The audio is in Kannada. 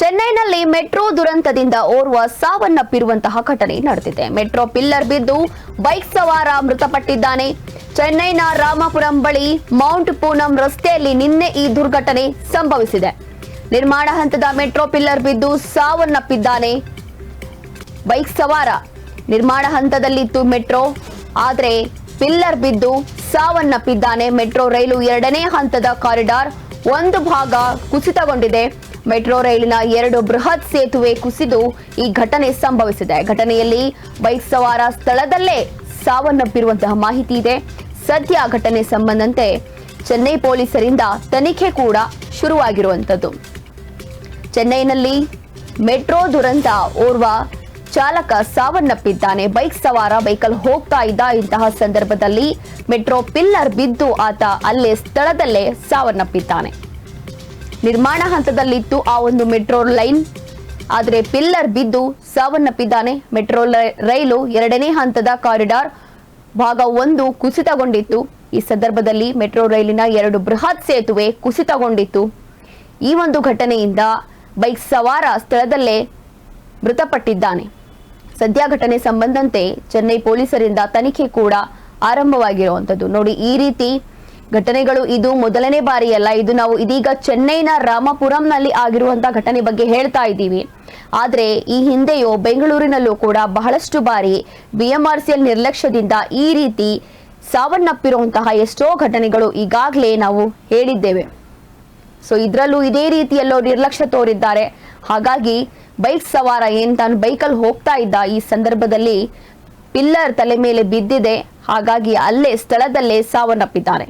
ಚೆನ್ನೈನಲ್ಲಿ ಮೆಟ್ರೋ ದುರಂತದಿಂದ ಓರ್ವ ಸಾವನ್ನಪ್ಪಿರುವಂತಹ ಘಟನೆ ನಡೆದಿದೆ. ಮೆಟ್ರೋ ಪಿಲ್ಲರ್ ಬಿದ್ದು ಬೈಕ್ ಸವಾರ ಮೃತಪಟ್ಟಿದ್ದಾನೆ. ಚೆನ್ನೈನ ರಾಮಪುರಂ ಬಳಿ ಮೌಂಟ್ ಪೂನಂ ರಸ್ತೆಯಲ್ಲಿ ನಿನ್ನೆ ಈ ದುರ್ಘಟನೆ ಸಂಭವಿಸಿದೆ. ನಿರ್ಮಾಣ ಹಂತದ ಮೆಟ್ರೋ ಪಿಲ್ಲರ್ ಬಿದ್ದು ಸಾವನ್ನಪ್ಪಿದ್ದಾನೆ. ಬೈಕ್ ಸವಾರ ನಿರ್ಮಾಣ ಹಂತದಲ್ಲಿತ್ತು ಮೆಟ್ರೋ, ಆದರೆ ಪಿಲ್ಲರ್ ಬಿದ್ದು ಸಾವನ್ನಪ್ಪಿದ್ದಾನೆ. ಮೆಟ್ರೋ ರೈಲು ಎರಡನೇ ಹಂತದ ಕಾರಿಡಾರ್ ಒಂದು ಭಾಗ ಕುಸಿತಗೊಂಡಿದೆ. ಮೆಟ್ರೋ ರೈಲಿನ ಎರಡು ಬೃಹತ್ ಸೇತುವೆ ಕುಸಿದು ಈ ಘಟನೆ ಸಂಭವಿಸಿದೆ. ಘಟನೆಯಲ್ಲಿ ಬೈಕ್ ಸವಾರ ಸ್ಥಳದಲ್ಲೇ ಸಾವನ್ನಪ್ಪಿರುವಂತಹ ಮಾಹಿತಿ ಇದೆ. ಸದ್ಯ ಘಟನೆ ಸಂಬಂಧಂತೆ ಚೆನ್ನೈ ಪೊಲೀಸರಿಂದ ತನಿಖೆ ಕೂಡ ಶುರುವಾಗಿರುವಂಥದ್ದು. ಚೆನ್ನೈನಲ್ಲಿ ಮೆಟ್ರೋ ದುರಂತ ಓರ್ವ ಚಾಲಕ ಸಾವನ್ನಪ್ಪಿದ್ದಾನೆ. ಬೈಕ್ ಸವಾರ ಬೈಕಲ್ ಹೋಗ್ತಾ ಇದ್ದ ಇಂತಹ ಸಂದರ್ಭದಲ್ಲಿ ಮೆಟ್ರೋ ಪಿಲ್ಲರ್ ಬಿದ್ದು ಆತ ಅಲ್ಲೇ ಸ್ಥಳದಲ್ಲೇ ಸಾವನ್ನಪ್ಪಿದ್ದಾನೆ. ನಿರ್ಮಾಣ ಹಂತದಲ್ಲಿತ್ತು ಆ ಒಂದು ಮೆಟ್ರೋ ಲೈನ್. ಆದರೆ ಪಿಲ್ಲರ್ ಬಿದ್ದು ಸಾವನ್ನಪ್ಪಿದ್ದಾನೆ. ಮೆಟ್ರೋ ರೈಲು ಎರಡನೇ ಹಂತದ ಕಾರಿಡಾರ್ ಭಾಗ ಒಂದು ಕುಸಿತಗೊಂಡಿತ್ತು. ಈ ಸಂದರ್ಭದಲ್ಲಿ ಮೆಟ್ರೋ ರೈಲಿನ ಎರಡು ಬೃಹತ್ ಸೇತುವೆ ಕುಸಿತಗೊಂಡಿತ್ತು. ಈ ಒಂದು ಘಟನೆಯಿಂದ ಬೈಕ್ ಸವಾರ ಸ್ಥಳದಲ್ಲೇ ಮೃತಪಟ್ಟಿದ್ದಾನೆ. ಸದ್ಯ ಘಟನೆ ಸಂಬಂಧಂತೆ ಚೆನ್ನೈ ಪೊಲೀಸರಿಂದ ತನಿಖೆ ಕೂಡ ಆರಂಭವಾಗಿರುವಂತದ್ದು ನೋಡಿ, ಈ ರೀತಿ ಘಟನೆಗಳು ಇದು ಮೊದಲನೇ ಬಾರಿಯಲ್ಲ. ಇದು ನಾವು ಇದೀಗ ಚೆನ್ನೈನ ರಾಮಪುರಂನಲ್ಲಿ ಆಗಿರುವಂತಹ ಘಟನೆ ಬಗ್ಗೆ ಹೇಳ್ತಾ ಇದ್ದೀವಿ. ಆದರೆ ಈ ಹಿಂದೆಯೂ ಬೆಂಗಳೂರಿನಲ್ಲೂ ಕೂಡ ಬಹಳಷ್ಟು ಬಾರಿ ಬಿಎಂಆರ್ಸಿಎಲ್ ನಿರ್ಲಕ್ಷ್ಯದಿಂದ ಈ ರೀತಿ ಸಾವನ್ನಪ್ಪಿರುವಂತಹ ಎಷ್ಟೋ ಘಟನೆಗಳು ಈಗಾಗಲೇ ನಾವು ಹೇಳಿದ್ದೇವೆ. ಸೊ ಇದರಲ್ಲೂ ಇದೇ ರೀತಿಯಲ್ಲೋ ನಿರ್ಲಕ್ಷ್ಯ ತೋರಿದ್ದಾರೆ. ಹಾಗಾಗಿ ಬೈಕ್ ಸವಾರ ಏನ್ ತಾನು ಬೈಕಲ್ಲಿ ಹೋಗ್ತಾ ಇದ್ದ ಈ ಸಂದರ್ಭದಲ್ಲಿ ಪಿಲ್ಲರ್ ತಲೆ ಮೇಲೆ ಬಿದ್ದಿದೆ. ಹಾಗಾಗಿ ಅಲ್ಲೇ ಸ್ಥಳದಲ್ಲೇ ಸಾವನ್ನಪ್ಪಿದ್ದಾನೆ